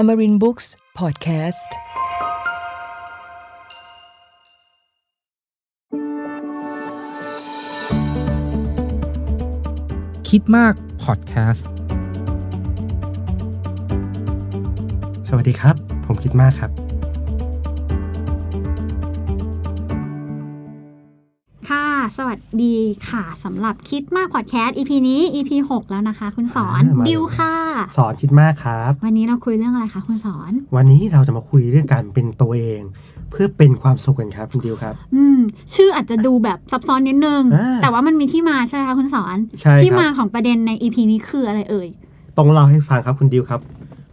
Amarin Books Podcast คิดมากพอดแคสต์สวัสดีครับ ผมคิดมากครับ สวัสดีค่ะสำหรับคิดมากพอดแคสต์ EP นี้ EP 6 แล้วนะคะ คุณสอนอ่ามา ดิวค่ะ สอนคิดมากครับ วันนี้เราคุยเรื่องอะไรคะคุณสอน วันนี้เราจะมาคุยเรื่องการเป็นตัวเอง เพื่อเป็นความสุขกันครับคุณดิวครับ อืม ชื่ออาจจะดูแบบซับซ้อนนิดนึง อ่าแต่ว่ามันมีที่มาใช่ไหมคะคุณสอน ใช่ครับ ที่มาของประเด็นใน EP นี้คืออะไรเอ่ย ต้องเล่าให้ฟังครับคุณดิวครับ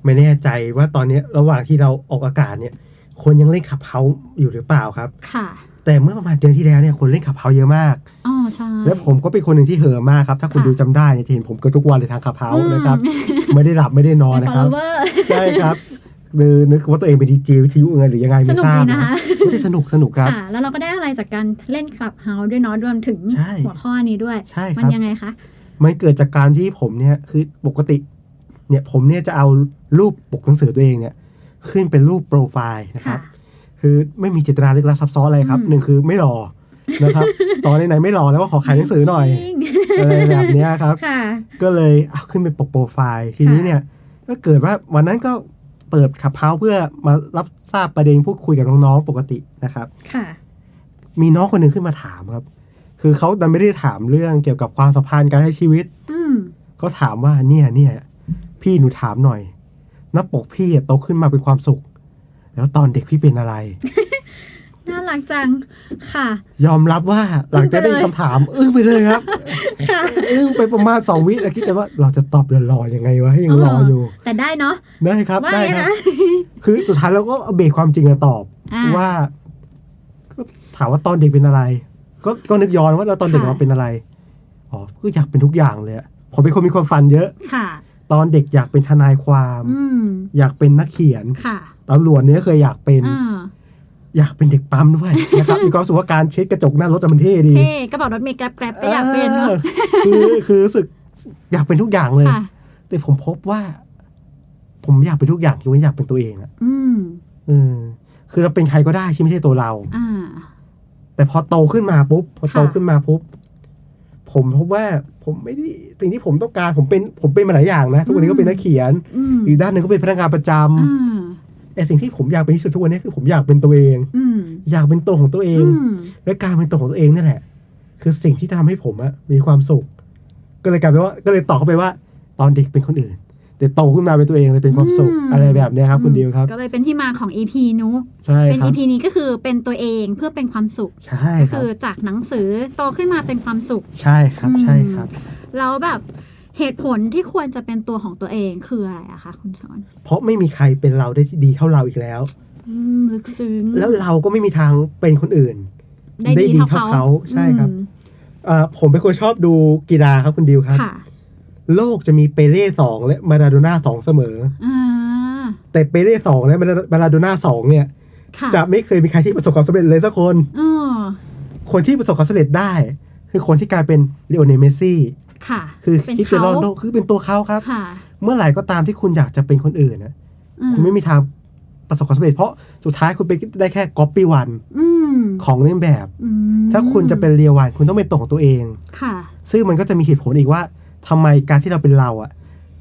ไม่แน่ใจว่าตอนนี้ระหว่างที่เราออกอากาศเนี่ย คนยังเล่นขับเฮาอยู่หรือเปล่าครับ ค่ะ แต่เมื่อประมาณเดือนที่แล้วเนี่ยคนเล่นขับเฮาเยอะมาก อ๋อใช่ และผมก็เป็นคนหนึ่งที่เห่อะมากครับ ถ้าคุณค่ะดิวจำได้เนี่ยจะเห็นผมก็ทุกวันเลยทางขับเฮาอืมนะครับ ไม่ได้หลับไม่ได้นอนเป็นนะครับ follower ใช่ครับคือนึกว่าตัวเองเป็นดีเจวิทยุยังไงหรือยังไงสไม่นุกทราบดีนะคะไม่ได้สนุกสนุกครับ ค่ะ แล้วเราก็ได้อะไรจากการเล่นคลับเฮาส์ด้วยเนาะรวมถึงใช่ หัวข้อนี้ด้วย ใช่ครับมันยังไงคะ มันเกิดจากการที่ผมเนี่ยคือปกติเนี่ยผมเนี่ยจะเอารูปปกหนังสือตัวเองเนี่ยขึ้นเป็นรูปโปรไฟล์นะคค่ะรับคื อไม่มีเจตนาลึกลับซับซ้อนอะไรครับอืมหนึ่งคือไม่รอนะครับสอนไหนๆไม่รอแล้วก็ขอขายหนังสือหน่อยจริงอะไรแบบเนี้ยครับค่ะก็เลยเอาขึ้นเป็นปกโปรไฟล์ทีนี้เนี่ยก็เกิดว่าวันนั้นก็เปิดขับเฮาเพื่อมารับทราบประเด็นพูดคุยกับน้องๆปกตินะครับค่ะ มีน้องคนหนึ่งขึ้นมาถามครับ คือเขาดันไม่ได้ถามเรื่องเกี่ยวกับความสัมพันธ์การใช้ชีวิตอืมก็ถามว่าเนี่ยเนี่ยพี่หนูถามหน่อยหน้าปกพี่อะโตขึ้นมาเป็นความสุข แล้วตอนเด็กพี่เป็นอะไร น่ารักจังค่ะ ยอมรับว่าหลังจากได้อึ้งไปเลยคำถาม อึ้งไปเลยครับ ค่ะ อึ้งไปประมาณสองวิแล้วคิดแต่ว่าเราจะตอบเรอๆยังไงวะยังรออยู่ แต่ได้เนาะได้ครับว่าได้ไงครับนะคือสุดท้ายเราก็เอาเบรกความจริงมาตอบอ่าว่าก็ถามว่าตอนเด็กเป็นอะไร ก็ก็นึกย้อนว่าเราตอนเด็กค่ะเราเป็นอะไรอ๋อก็อยากเป็นทุกอย่างเลยอะผมเป็นคนมีความฝันเยอะค่ะ ตอนเด็กอยากเป็นทนายความอืมอยากเป็นนักเขียนค่ะ ตำรวจเนี่ยเคยอยากเป็นอ่าอยากเป็นเด็กปั๊มด้วยนะครับมีความรู้สึกว่าการเช็ดกระจกหน้ารถอะมันเท่ดีเท่กระเป๋ารถเมล์แกร็บแกร็บไปอยากเป็นเนาะออคือคือรู้สึกอยากเป็นทุกอย่างเลยค่ะแต่ผมพบว่า ผมอยากเป็นทุกอย่างยกเว้นอยากเป็นตัวเองอะอืมเออ คือเราเป็นใครก็ได้ที่ไม่ใช่ตัวเราอ่าแต่พอโตขึ้นมาปุ๊บพอโตค่ะขึ้นมาปุ๊บผมพบว่าผมไม่ได้สิ่งที่ผมต้องการผมเป็นผมเป็นมาหลายอย่างนะทุกวันนี้ก็เป็นนักเขียนอืมอีกด้านหนึ่งก็เป็นพนักงานประจำอ่า แต่สิ่งที่ผมอยากเป็นที่สุดทุกวันนี้คือผมอยากเป็นตัวเองอืมอยากเป็นตัวของตัวเองอืมและการเป็นตัวของตัวเองนี่แหละ คือสิ่งที่ทำให้ผมอะมีความสุข ก็เลยกลายเป็นว่าก็เลยตอบเข้าไปว่า ตอนเด็กเป็นคนอื่นแต่โตขึ้นมาเป็นตัวเองเลยเป็นความสุขอืมอะไรแบบเนี้ยครับคุณดิวครับ ก็เลยเป็นที่มาของ EP นู้ใช่เป็นครับ EP นี้ก็คือเป็นตัวเองเพื่อเป็นความสุขใช่ก็ครัคืบอจากหนังสือโตขึ้นมาเป็นความสุข ใช่ครับอืมใช่ครับแล้วแบบ เหตุผลที่ควรจะเป็นตัวของตัวเองคืออะไรอะคะคุณชอน เพราะไม่มีใครเป็นเราได้ที่ดีเท่าเราอีกแล้วอืมลึกซึ้งแล้วเราก็ไม่มีทางเป็นคนอื่น ได้ได้ดีดีเท่าเท่าเขาเขาใช่ครับอืมเอ่อผมเป็นคนชอบดูกีฬาครับคุณดิวครับค่ะโลกจะมีเปเล่สองและมาราโดน่าสองเสมออ่าแต่เปเล่สองและมาราโดน่าสองเนี่ยค่ะจะไม่เคยมีใครที่ประสบความสำเร็จเลยสักคนอ๋อคนที่ประสบความสำเร็จได้ คือคนที่กลายเป็นเลโอเนลเมสซี่ ค่ะ คือเป็นคริสเตียโนเขาโรนัลโดคือเป็นตัวเขาครับค่ะเมื่อไหร่ก็ตามที่คุณอยากจะเป็นคนอื่นนะอืคุณไม่มีทางประสบความสำเร็จเพราะสุดท้ายคุณเป็นได้แค่ก๊อปปี้วันอืมของเล่นแบบอืมถ้าคุณจะเป็นเรียวันคุณต้องเป็นตัวของตัวเอง ค่ะ ซึ่งมันก็จะมีเหตุผลอีกว่าทำไมการที่เราเป็นเราอะ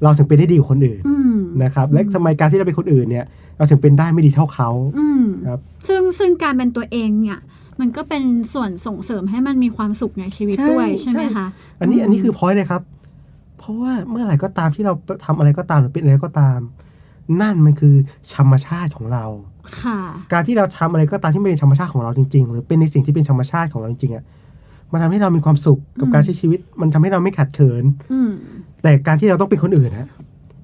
เราถึงเป็นได้ดีกว่าคนอื่นอืมนะครับ และทำไมการที่เราเป็นคนอื่นเนี่ย เราถึงเป็นได้ไม่ดีเท่าเขาอืมครับซึ่งซึ่งการเป็นตัวเองเนี่ย มันก็เป็นส่วนส่งเสริมให้มันมีความสุขในชีวิตใช่ด้วยใช่ไหมใช่คะ อันนี้อันนี้คือพอยต์เลยครับ เพราะว่าเมื่อไหร่ก็ตามที่เราทำอะไรก็ตามหรือเป็นอะไรก็ตาม นั่นมันคือธรรมชาติของเราค่ะ การที่เราทำอะไรก็ตามที่ไม่เป็นธรรมชาติของเราจริง ๆ หรือเป็นในสิ่งที่เป็นธรรมชาติของเราจริงๆอะมันทำให้เรามีความสุขกับอืมการใช้ชีวิต มันทำให้เราไม่ขัดเขินอืมแต่การที่เราต้องเป็นคนอื่นฮะ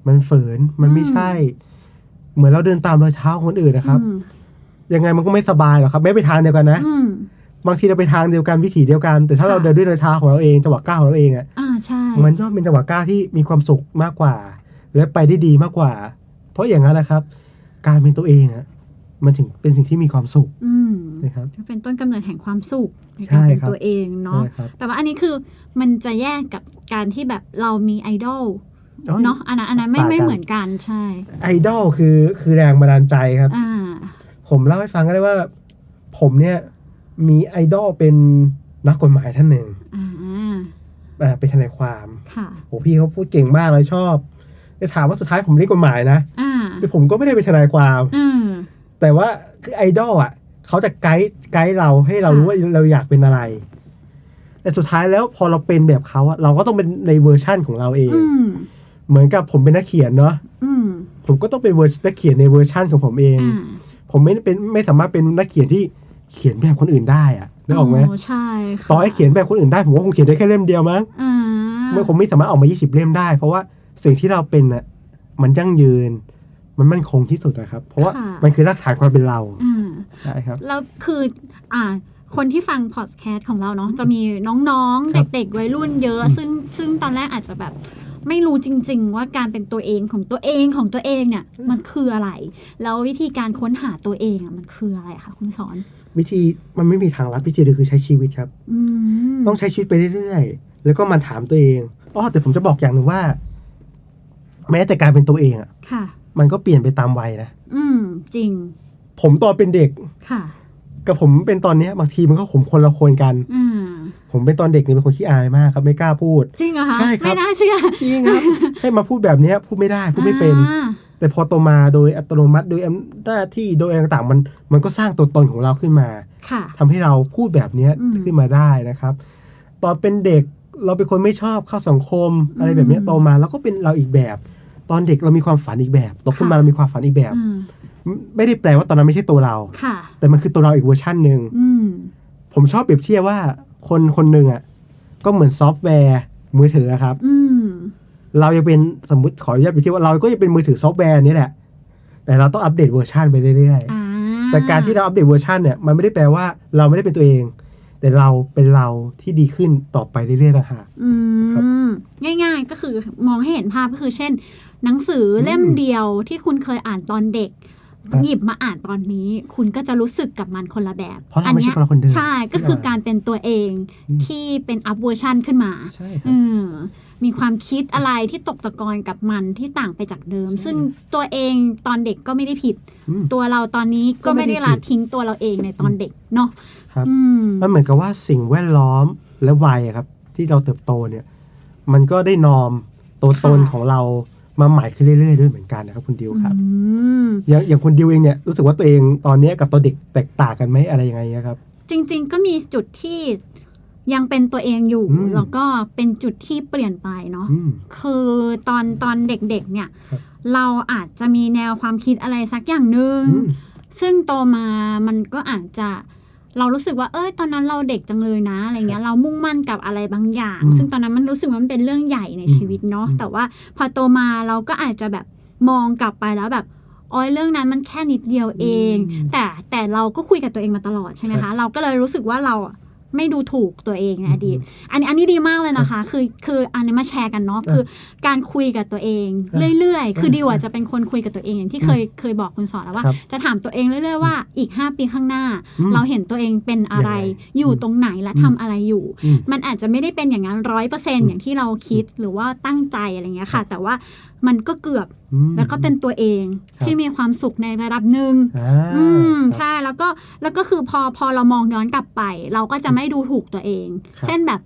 มันเฝืนมันไม่อืมใช่ เหมือนเราเดินตามรอยเท้าของคนอื่นนะครับอืม ยังไงมันก็ไม่สบายหรอกครับ ไม่ไปทางเดียวกันนะ อืม บางทีเราไปทางเดียวกันวิถีเดียวกัน แต่ถ้าค่ะเราเดินด้วยรอยเท้าของเราเองจังหวะก้าวของเราเองอะอ่าใช่มันย่อมเป็นจังหวะก้าวที่มีความสุขมากกว่า และไปได้ดีมากกว่า เพราะอย่างนั้นนะครับ การเป็นตัวเองอะมันถึงเป็นสิ่งที่มีความสุขอืมนะครับ ก็เป็นต้นกำเนิดแห่งความสุขในใช่การเป็นครับ ตัวเองเนาะใช่ครับแต่ว่าอันนี้คือมันจะแยกกับการที่แบบเรามีไอดอลโอ้ย เนาะอันนั้นอันนั้นไม่ต่างกัน ไม่เหมือนกันใช่ ไอดอลคือคือแรงบันดาลใจครับ อ่า ผมเล่าให้ฟังก็ได้ว่า ผมเนี่ยมีไอดอลเป็นนักกฎหมายท่านหนึ่งอ่าอ่าเป็นทนายความค่ะโหพี่เขาพูดเก่งมากเลยชอบจะถามว่าสุดท้ายผมเรียนกฎหมายนะอ่าคือผมก็ไม่ได้เป็นทนายความ อืม แต่ว่าคือไอดอลอะเขาจะไกด์ไกด์เราให้เราค่ะ รู้ว่าเราอยากเป็นอะไร แต่สุดท้ายแล้วพอเราเป็นแบบเขาอะเราก็ต้องเป็นในเวอร์ชั่นของเราเอง อืม เหมือนกับผมเป็นนักเขียนเนาะอืมผมก็ต้องเป็นเวอร์นักเขียนในเวอร์ชั่นของผมเอง อ่า ผมไม่ได้เป็นไม่สามารถเป็นนักเขียนที่เขียนแบบคนอื่นได้อะนึกออกไหมโใช่ค่ะต่อให้เขียนแบบคนอื่นได้ผมก็คงเขียนได้แค่เล่มเดียวมั้งอ่ามันคงไม่สามารถออกมา 20 เล่มได้ เพราะว่าสิ่งที่เราเป็นอะมันยั่งยืน มันมั่นคงที่สุดนะครับ เพราะว่ามันคือรากฐานความเป็นเราอ่าใช่ครับแล้วคืออ่าคนที่ฟังพอดแคสต์ของเราเนาะจะมีน้องๆครับเด็กๆ วัยรุ่นเยอะ ซึ่งซึ่งตอนแรกอาจจะแบบ ไม่รู้จริง ๆ ว่าการเป็นตัวเองของตัวเองของตัวเองเนี่ยมันคืออะไร แล้ววิธีการค้นหาตัวเองอะมันคืออะไรคะคุณสอน วิธีมันไม่มีทางลัดวิธีเดียวคือใช้ชีวิตครับอืมต้องใช้ชีวิตไปเรื่อยๆแล้วก็มันถามตัวเองอ๋อแต่ผมจะบอกอย่างหนึ่งว่า แม้แต่การเป็นตัวเองอะค่ะมันก็เปลี่ยนไปตามวัยนะอืม จริง ผมตอนเป็นเด็กค่ะ กับผมเป็นตอนเนี้ยบางทีมันก็ขมคนละคนกัน อืม ผมเป็นตอนเด็กเนี่ยเป็นคนขี้อายมากครับไม่กล้าพูด จริงเหรอคะใช่ครับไม่น่าเชื่อจริงครับ ให้มาพูดแบบเนี้ยพูดไม่ได้พูดไม่เป็นอ่าแต่พอโตมาโดยอัตโนมัติโดยอำหน้าที่โดยอะไรต่างๆมันมันก็สร้างตัวตนของเราขึ้นมาค่ะทำให้เราพูดแบบเนี้ยอืมขึ้นมาได้นะครับ ตอนเป็นเด็กเราเป็นคนไม่ชอบเข้าสังคมอะไรแบบเนี้ยอืมโตมาเราก็เป็นเราอีกแบบ ตอนเด็กเรามีความฝันอีกแบบโตขึ้นมาค่ะเรามีความฝันอีกแบบอืมไม่ได้แปลว่าตอนนั้นไม่ใช่ตัวเราค่ะแต่มันคือตัวเราอีกเวอร์ชันหนึ่งอืมผมชอบเปรียบเทียบว่า คนคนหนึ่งอะ ก็เหมือนซอฟต์แวร์มือถืออะครับอืมเรายังเป็นสมมติขออนุญาตไปเที่ยวว่าเราก็ยังเป็นมือถือซอฟต์แวร์นี้แหละ แต่เราต้องอัปเดตเวอร์ชันไปเรื่อยอ่าๆแต่การที่เราอัปเดตเวอร์ชันเนี่ยมันไม่ได้แปลว่าเราไม่ได้เป็นตัวเอง แต่เราเป็นเราที่ดีขึ้นต่อไปเรื่อยๆนะคะอืครับมง่าย ๆ ก็คือมองให้เห็นภาพก็คือเช่น หนังสือเล่มอืมเดียวที่คุณเคยอ่านตอนเด็กครับ หยิบมาอ่านตอนนี้ คุณก็จะรู้สึกกับมันคนละแบบ เพราะเราไม่ใช่คนละคนเดิมใช่ก็คือการเป็นตัวเองอืมที่เป็นอัพเวอร์ชันขึ้นมาใช่คเอรับอมีความคิดอะไรที่ตกตะกอนกับมันที่ต่างไปจากเดิมใช่ซึ่งตัวเองตอนเด็กก็ไม่ได้ผิดอืมตัวเราตอนนี้ก็ก็ไม่ไม่ได้ได้ละผิดทิ้งตัวเราเองในตอนเด็กเนาะครับอืมมันเหมือนกับว่าสิ่งแวดล้อมและวัยอะครับ ที่เราเติบโตเนี่ย มันก็ได้นอมตัวตนค่ะของเรา มาใหม่ขึ้นเรื่อยๆด้วยเหมือนกันนะครับคุณดิวครับอืมอย่างอย่างคุณดิวเองเนี่ยรู้สึกว่าตัวเองตอนเนี้ยกับตอนเด็กแตกต่างกันไหมอะไรยังไงอะครับ จริง ๆ ก็มีจุดที่ยังเป็นตัวเองอยู่อืมแล้วก็เป็นจุดที่เปลี่ยนไปเนาะอืมคือตอนตอนเด็กๆเนี่ยครับเราอาจจะมีแนวความคิดอะไรสักอย่างหนึ่งอืมซึ่งโตมามันก็อาจจะ เรารู้สึกว่าเอ้ยตอนนั้นเราเด็กจังเลยนะอะไรเงี้ยเรามุ่งมั่นกับอะไรบางอย่างอืมซึ่งตอนนั้นมันรู้สึกว่ามันเป็นเรื่องใหญ่ในอืมชีวิตเนาะอืมแต่ว่าพอโตมาเราก็อาจจะแบบมองกลับไปแล้วแบบอ๋อเรื่องนั้นมันแค่นิดเดียวเอง แต่แต่เราก็คุยกับตัวเองมาตลอดใช่ไหมครัคะบเราก็เลยรู้สึกว่าเราอะ ไม่ดูถูกตัวเองในอดีตอืมอันนี้อันนี้ดีมากเลยนะคะ คือคืออันนี้มาแชร์กันเนาะอะคือการคุยกับตัวเองอะเรื่อยๆ คืออะดิวอะจะเป็นคนคุยกับตัวเองอย่างที่เคยเคยบอกคุณสอนแล้วว่าครับจะถามตัวเองเรื่อยๆว่าอีก 5 ปีข้างหน้าอืมเราเห็นตัวเองเป็นอะไรยังไงอยู่อืมตรงไหนและอืมทำอะไรอยู่อืมมันอาจจะไม่ได้เป็นอย่างนั้นร้อยเปอร์เซ็นอย่างที่เราคิดหรือว่าตั้งใจอะไรเงี้ยค่ะ แต่ว่า มันก็เกือบอืมแล้วก็เป็นตัวเองครับที่มีความสุขในระดับหนึ่งอ่าอืมครับใช่แล้วก็แล้วก็คือพอพอเรามองย้อนกลับไป เราก็จะไม่ดูถูกตัวเองครับเช่นแบบ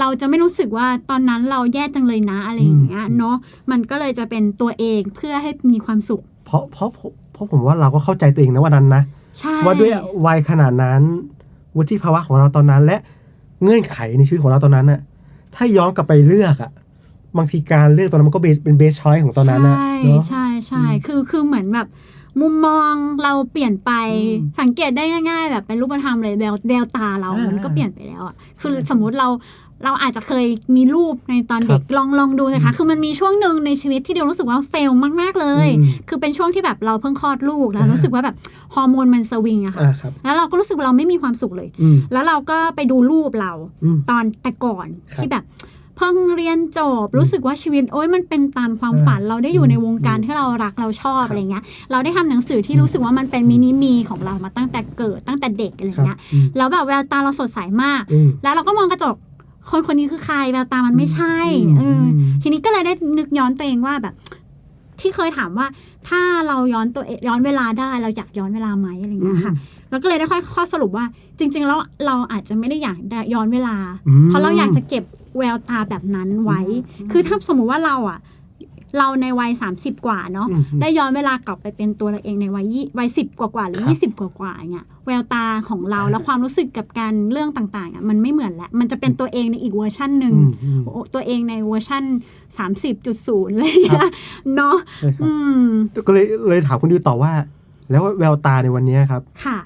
เราจะไม่รู้สึกว่าตอนนั้นเราแย่จังเลยนะอะไรอย่างเงี้ยอืมเนาะมันก็เลยจะเป็นตัวเองเพื่อให้มีความสุข เพราะเพราะเพราะเพราะผมว่าเราก็เข้าใจตัวเองนะวันนั้นนะใช่ว่าด้วยวัยขนาดนั้น วุฒิภาวะของเราตอนนั้นและเงื่อนไขในชีวิตของเราตอนนั้นน่ะถ้าย้อนกลับไปเลือกอะ บางทีการเลือกตอนนั้นมันก็เป็นเบสชอยของตอนนั้นนะใช่เนาะใช่ใช่อืมคือคือเหมือนแบบมุมมองเราเปลี่ยนไปอืมสังเกตได้ง่ายๆ แบบเป็นรูปธรรมเลยแววแววตาเราอ่ามัมันก็เปลี่ยนไปแล้วอะคือใช่สมมุติเราเราอาจจะเคยมีรูปในตอนเด็กลองลองดูนะคะ คือมันมีช่วงหนึ่งในชีวิตที่เดียวรู้สึกว่าเฟลมากๆเลยอืมคือเป็นช่วงที่แบบเราเพิ่งคลอดลูกแล้วอ่ารู้รู้สึกว่าแบบฮอร์โมนมันสวิงอะค่ะอ่าครับแล้วเราก็รู้สึกว่าเราไม่มีความสุขเลยอืมแล้วเราก็ไปดูรูปเราอืมตอนแต่ก่อนครับที่แบบ เพิ่งเรียนจบรู้สึกว่าชีวิตโอ้ยมันเป็นตามความฝันอ่าเราได้อยู่ในวงการอืมที่เรารักเราชอบครับอะไรเงี้ยเราได้ทำหนังสือที่อืมรู้สึกว่ามันเป็นมินิมีของเรามาตั้งแต่เกิดตั้งแต่เด็กอะไรครับเงี้ยอืมแล้วแบบแววตาเราสดใสมากอืมแล้วเราก็มองกระจกคนคนนี้คือใครแววตามันไม่ใช่อืมเอออมทีนี้ก็เลยได้นึกย้อนตัวเองว่าแบบ ที่เคยถามว่า ถ้าเราย้อนตัวเองย้อนเวลาได้ เราอยากย้อนเวลาไหมอะไรอย่างเงี้ยค่ะแล้วก็เลยได้ค่อยข้อสรุปว่า จริง ๆ แล้วเราอาจจะไม่ได้อยากได้ย้อนเวลาอืมเพราะเราอยากจะเก็บ แววตาแบบนั้นไว้ คือถ้าสมมุติว่าเราอะ เราในวัย 30 กว่าเนาะอืมได้ย้อนเวลากลับไปเป็นตัวเราเองในวัยยี่วัยสิบกว่าๆหรือครับยี่สิบกว่าๆเนี่ยแววตาของเราและความรู้สึกกับการเรื่องต่างๆอะมันไม่เหมือนแล้วมันจะเป็นตัวเองในอีกเวอร์ชันหนึ่งอืมอืมโอ้ตัวเองในเวอร์ชัน30.0อะไรอย่างครัเงี้ยบเนาะใช่ครับอืมก็เลยเลยถามคุณดิวต่อว่า แล้วแววตาในวันนี้ครับ ค่ะ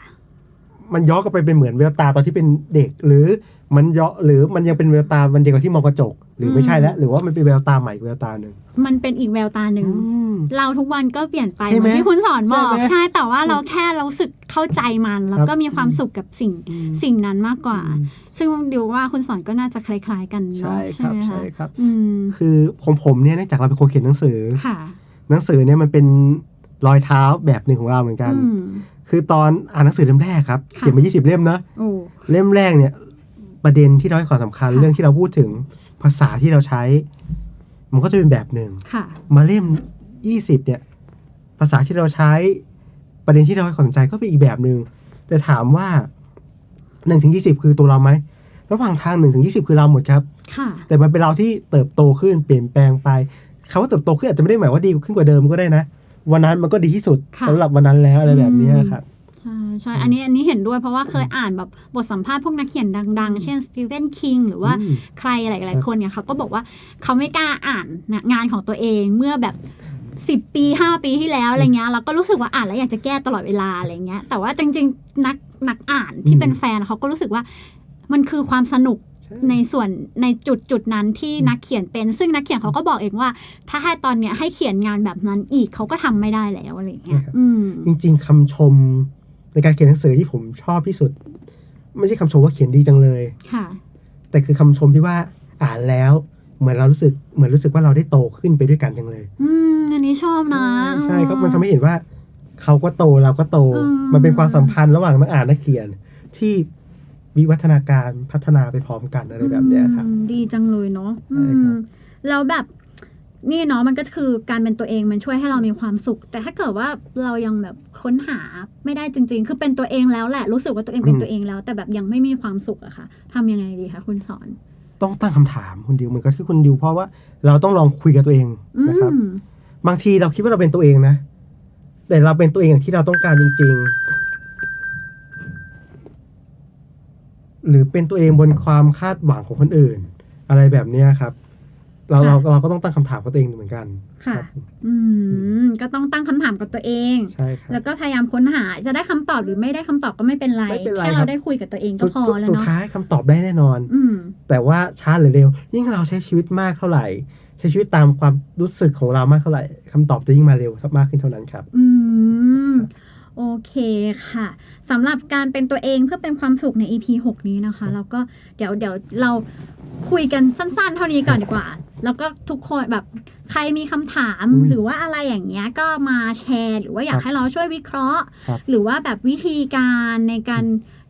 มันย้อนกลับไปเป็นเหมือนแววตาตอนที่เป็นเด็ก หรือมันย้อนหรือมันยังเป็นแววตาวันเดียวกับที่มองกระจก หรือไม่ใช่แล้ว หรือว่ามันเป็นแววตาใหม่อีกแววตาหนึ่ง มันเป็นอีกแววตาหนึ่งอืมเราทุกวันก็เปลี่ยนไปใช่เหไหมมือนที่คุณสอนบอก ใช่ไหมใช่แต่ว่าเราแค่เรารู้สึกเข้าใจมัน แล้วครับก็มีความสุขกับสิ่งอืม สิ่งนั้นมากกว่าอืมซึ่งดิวว่าคุณสอนก็น่าจะคล้าย ๆ กันใช่เนาะครับไหมใช่คะครับ อืมคือของผมเนี่ยเนื่องจากเราเป็นคนเขียนหนังสือ ค่ะหนังสือเนี่ยมันเป็นรอยเท้าแบบหนึ่งของเราเหมือนกัน อืม คือตอนอ่านหนังสือเล่มแรกครับค่ะเขียนมา 20 เล่มนะโอ้เล่มแรกเนี่ย ประเด็นที่เราให้ความสำคัญค่ะเรื่องที่เราพูดถึงภาษาที่เราใช้ มันก็จะเป็นแบบหนึ่งค่ะมาเล่ม 20 เนี่ย ภาษาที่เราใช้ประเด็นที่เราให้ความสนใจก็เป็นอีกแบบหนึ่งแต่ถามว่า1ถึง20คือตัวเราไหมระหว่างทาง1ถึง20คือเราหมดครับค่ะแต่มันเป็นเราที่เติบโตขึ้นเปลี่ยนแปลงไปคำว่าเติบโตขึ้นอาจจะไม่ได้หมายว่าดีขึ้นกว่าเดิมก็ได้นะ วันนั้นมันก็ดีที่สุดค่ะสำหรับวันนั้นแล้วอะไรแบบเนี้ยครับใช่ใช่อันนี้อันนี้เห็นด้วยเพราะว่าเคยอ่านแบบบทสัมภาษณ์พวกนักเขียนดัง ๆ เช่นสตีเวนคิงหรือว่าอืมใครหลายๆคนเนี่ยเขาก็บอกว่าเขาไม่กล้าอ่านนะงานของตัวเองเมื่อแบบสิบปีห้าปีที่แล้วอะไรเงี้ยเราก็รู้สึกว่าอ่านแล้วอยากจะแก้ตลอดเวลาอะไรเงี้ยแต่ว่าจริง ๆ นักนักอ่านที่เป็นแฟนเขาก็รู้สึกว่ามันคือความสนุก ในส่วนในจุดจุดนั้นที่นักเขียนเป็น ซึ่งนักเขียนเขาก็บอกเองว่า ถ้าให้ตอนเนี้ยให้เขียนงานแบบนั้นอีกเขาก็ทำไม่ได้แล้วอะไรอย่างเงี้ยใช่ครับอืมจริง ๆคำชมในการเขียนหนังสือที่ผมชอบที่สุด ไม่ใช่คำชมว่าเขียนดีจังเลยค่ะ แต่คือคำชมที่ว่าอ่านแล้ว เหมือนเรารู้สึกเหมือนรู้สึกว่าเราได้โตขึ้นไปด้วยกันจังเลย อืมอันนี้ชอบนะ ใช่ครับมันทำให้เห็นว่าเขาก็โตเราก็โตอืมมันเป็นความสัมพันธ์ระหว่างนักอ่านนักเขียนที่ วิวัฒนาการพัฒนาไปพร้อมกันอะไรแบบเนี้ยครับอืมดีจังเลยเนาะใช่ครับอืมแล้วแบบนี่เนาะมันก็คือการเป็นตัวเองมันช่วยให้เรามีความสุข แต่ถ้าเกิดว่าเรายังแบบค้นหาไม่ได้จริง ๆ คือเป็นตัวเองแล้วแหละ รู้สึกว่าตัวเองเป็นตัวเองแล้ว แต่แบบยังไม่มีความสุขอะค่ะทำยังไงดีคะคุณสอน ต้องตั้งคำถามคุณดิวเหมือนกับที่คุณดิวเพราะว่าเราต้องลองคุยกับตัวเองอืนะครับมบางทีเราคิดว่าเราเป็นตัวเองนะ แต่เราเป็นตัวเองอย่างที่เราต้องการจริง ๆ หรือเป็นตัวเองบนความคาดหวังของคนอื่น อะไรแบบเนี้ยครับ เราเราเราก็ต้องตั้งคำถามกับตัวเองเหมือนกันค่ะรับอืม ก็ต้องตั้งคำถามกับตัวเองใช่ครับแล้วก็พยายามค้นหา จะได้คำตอบหรือไม่ได้คำตอบก็ไม่เป็นไรไม่เป็นไรแค่ครัเราบได้คุยกับตัวเองก็สุดพอแล้วสุดเนาะท้ายคำตอบได้แน่นอน อืมแต่ว่าช้าหรือเร็ว ยิ่งเราใช้ชีวิตมากเท่าไหร่ ใช้ชีวิตตามความรู้สึกของเรามากเท่าไหร่คำตอบจะยิ่งมาเร็วมากขึ้นเท่านั้นครับ อืม โอเคค่ะสำหรับการเป็นตัวเองเพื่อเป็นความสุขใน EP 6 นี้นะคะแล้วก็เดี๋ยวเดี๋ยวเรา คุยกันสั้นๆ เท่านี้ก่อนดีกว่า แล้วก็ทุกคนแบบใครมีคำถามอืมหรือว่าอะไรอย่างเงี้ยก็มาแชร์ หรือว่าอยาคกรับให้เราช่วยวิเคราะห์ ครับ หรือว่าแบบวิธีการในการ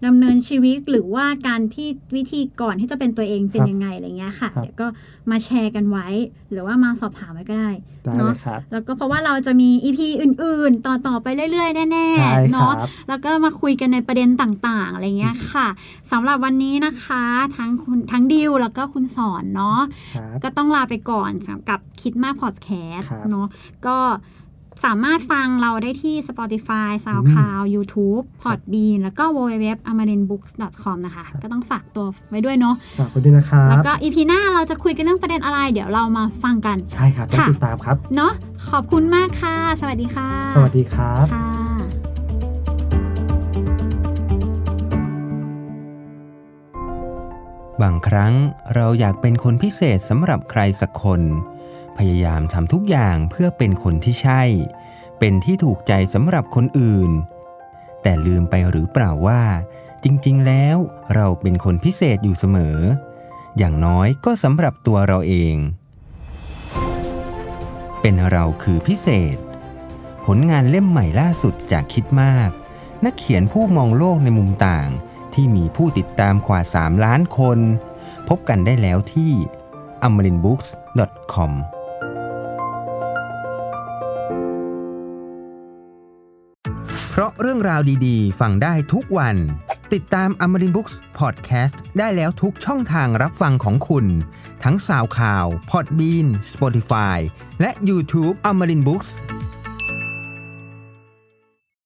ดำเนินชีวิต หรือว่าการที่วิธีก่อนที่จะเป็นตัวเองเป็นครับยังไงอะไรเงี้ยค่ะครับ เดี๋ยวก็มาแชร์กันไว้ หรือว่ามาสอบถามไว้ก็ได้ ได้เนเลอะ ยครับแล้วก็เพราะว่าเราจะมี EP อื่นๆ ต่อๆ ไปเรื่อย ๆ แน่ ใช่ๆครัเนาะบแล้วก็มาคุยกันในประเด็นต่างๆ อะไรเงี้ยค่ะสำหรับวันนี้นะคะ ทั้งคุณทั้งดิวแล้วก็คุณสอนเนาะครับ ก็ต้องลาไปก่อนสำหรับกับคิดมากพอดแคสต์ครับเนาะก็สามารถฟังเราได้ที่ Spotify SoundCloud YouTube Podbean แล้วก็ www.amarinbooks.com นะคะก็ต้องฝากตัวไว้ด้วยเนาะฝากไว้ด้วยนะครับแล้วก็ EP หน้าเราจะคุยกันเรื่องประเด็นอะไร เดี๋ยวเรามาฟังกัน ใช่ครับต้องค่ะ ติดตามครับ เนาะขอบคุณมากค่ะ สวัสดีค่ะสวัสดีครับ ค่ะ บางครั้งเราอยากเป็นคนพิเศษสำหรับใครสักคน พยายามทำทุกอย่างเพื่อเป็นคนที่ใช่ เป็นที่ถูกใจสำหรับคนอื่น แต่ลืมไปหรือเปล่าว่า จริงๆ แล้วเราเป็นคนพิเศษอยู่เสมอ อย่างน้อยก็สำหรับตัวเราเอง เป็นเราคือพิเศษ ผลงานเล่มใหม่ล่าสุดจากคิดมาก นักเขียนผู้มองโลกในมุมต่าง ที่มีผู้ติดตามกว่า 3 ล้านคน พบกันได้แล้วที่ amarinbooks.com เพราะเรื่องราวดีๆ ฟังได้ทุกวัน ติดตาม Amarin Books Podcast ได้แล้วทุกช่องทางรับฟังของคุณ ทั้งสาวข่าว Podbean Spotify และ YouTube Amarin Books